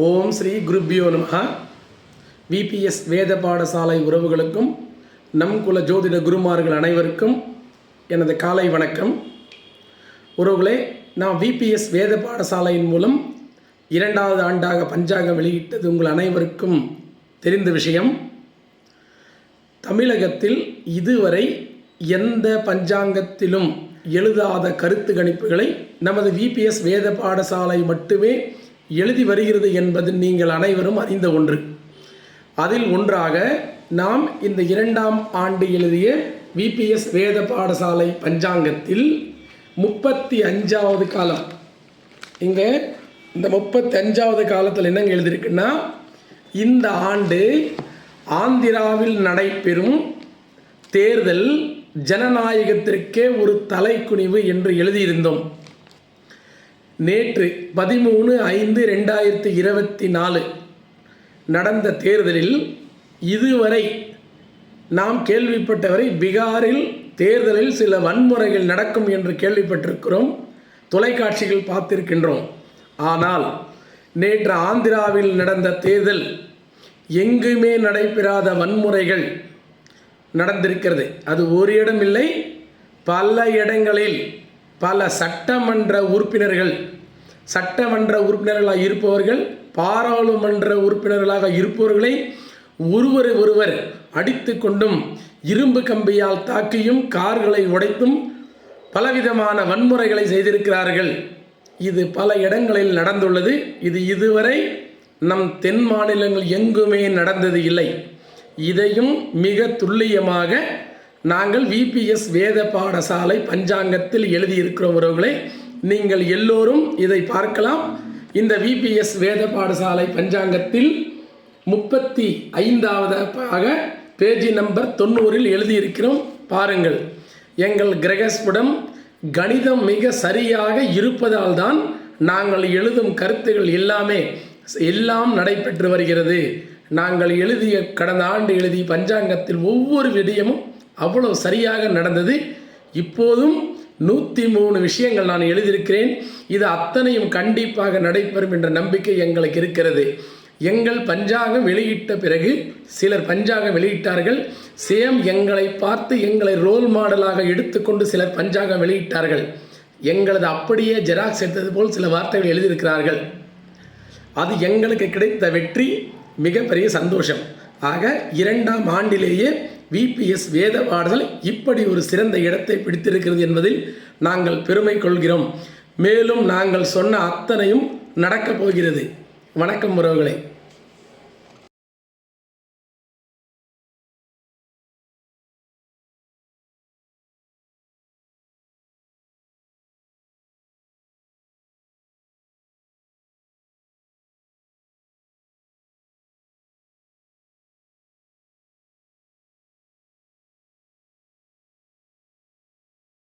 ஓம் ஸ்ரீ குருப்பியோ நமஹ. விபிஎஸ் வேத பாடசாலை உறவுகளுக்கும் நம் குல ஜோதிட குருமார்கள் அனைவருக்கும் எனது காலை வணக்கம். உறவுகளே நான் விபிஎஸ் வேத பாடசாலையின் மூலம் இரண்டாவது ஆண்டாக பஞ்சாங்கம் வெளியிட்டது உங்கள் அனைவருக்கும் தெரிந்த விஷயம். தமிழகத்தில் இதுவரை எந்த பஞ்சாங்கத்திலும் எழுதாத கருத்து கணிப்புகளை நமது விபிஎஸ் வேத பாடசாலை மட்டுமே எழுதி வருகிறது என்பது நீங்கள் அனைவரும் அறிந்த ஒன்று. அதில் ஒன்றாக நாம் இந்த இரண்டாம் ஆண்டு எழுதிய விபிஎஸ் வேத பாடசாலை பஞ்சாங்கத்தில் முப்பத்தி அஞ்சாவது காலம். இங்கே இந்த முப்பத்தி அஞ்சாவது காலத்தில் என்னங்க எழுதியிருக்குன்னா இந்த ஆண்டு ஆந்திராவில் நடைபெறும் தேர்தல் ஜனநாயகத்திற்கே ஒரு தலைக்குனிவு என்று எழுதியிருந்தோம். நேற்று பதிமூணு ஐந்து ரெண்டாயிரத்தி இருபத்தி நாலு நடந்த தேர்தலில் இதுவரை நாம் கேள்விப்பட்டவரை பீகாரில் தேர்தலில் சில வன்முறைகள் நடக்கும் என்று கேள்விப்பட்டிருக்கிறோம். தொலைக்காட்சிகள் பார்த்திருக்கின்றோம். ஆனால் நேற்று ஆந்திராவில் நடந்த தேர்தல் எங்குமே நடைபெறாத வன்முறைகள் நடந்திருக்கிறது. அது ஒரு இடம் இல்லை பல இடங்களில் பல சட்டமன்ற உறுப்பினர்கள் சட்டமன்ற உறுப்பினர்களாக இருப்பவர்கள் பாராளுமன்ற உறுப்பினர்களாக இருப்பவர்களை ஒருவர் ஒருவர் அடித்து கொண்டும் இரும்பு கம்பியால் தாக்கியும் கார்களை உடைத்தும் பலவிதமான வன்முறைகளை செய்திருக்கிறார்கள். இது பல இடங்களில் நடந்துள்ளது. இது இதுவரை நம் தென் மாநிலங்கள் எங்குமே நடந்தது இல்லை. இதையும் மிக துல்லியமாக நாங்கள் விபிஎஸ் வேத பாடசாலை பஞ்சாங்கத்தில் எழுதியிருக்கிறோம் நீங்கள் எல்லோரும் இதை பார்க்கலாம். இந்த விபிஎஸ் வேத பாடசாலை பஞ்சாங்கத்தில் முப்பத்தி ஐந்தாவதாக பேஜி நம்பர் தொண்ணூறில் எழுதியிருக்கிறோம். பாருங்கள் எங்கள் கிரகஸ்புடம் கணிதம் மிக சரியாக இருப்பதால் தான் நாங்கள் எழுதும் கருத்துகள் எல்லாமே எல்லாம் நடைபெற்று வருகிறது. நாங்கள் எழுதிய கடந்த ஆண்டு எழுதிய பஞ்சாங்கத்தில் ஒவ்வொரு விடயமும் அவ்வளோ சரியாக நடந்தது. இப்போதும் நூற்றி மூணு விஷயங்கள் நான் எழுதியிருக்கிறேன். இது அத்தனையும் கண்டிப்பாக நடைபெறும் என்ற நம்பிக்கை எங்களுக்கு இருக்கிறது. எங்கள் பஞ்சாகம் வெளியிட்ட பிறகு சிலர் பஞ்சாகம் வெளியிட்டார்கள். சேம் எங்களை பார்த்து எங்களை ரோல் மாடலாக எடுத்துக்கொண்டு சிலர் பஞ்சாகம் வெளியிட்டார்கள். எங்களது அப்படியே ஜெராக்ஸ் எடுத்தது போல் சில வார்த்தைகள் எழுதியிருக்கிறார்கள். அது எங்களுக்கு கிடைத்த வெற்றி மிகப்பெரிய சந்தோஷம். ஆக இரண்டாம் ஆண்டிலேயே விபிஎஸ் வேத பாடல் இப்படி ஒரு சிறந்த இடத்தை பிடித்திருக்கிறது என்பதில் நாங்கள் பெருமை கொள்கிறோம். மேலும் நாங்கள் சொன்ன அத்தனையும் நடக்கப் போகிறது. வணக்கம் உறவுகளை.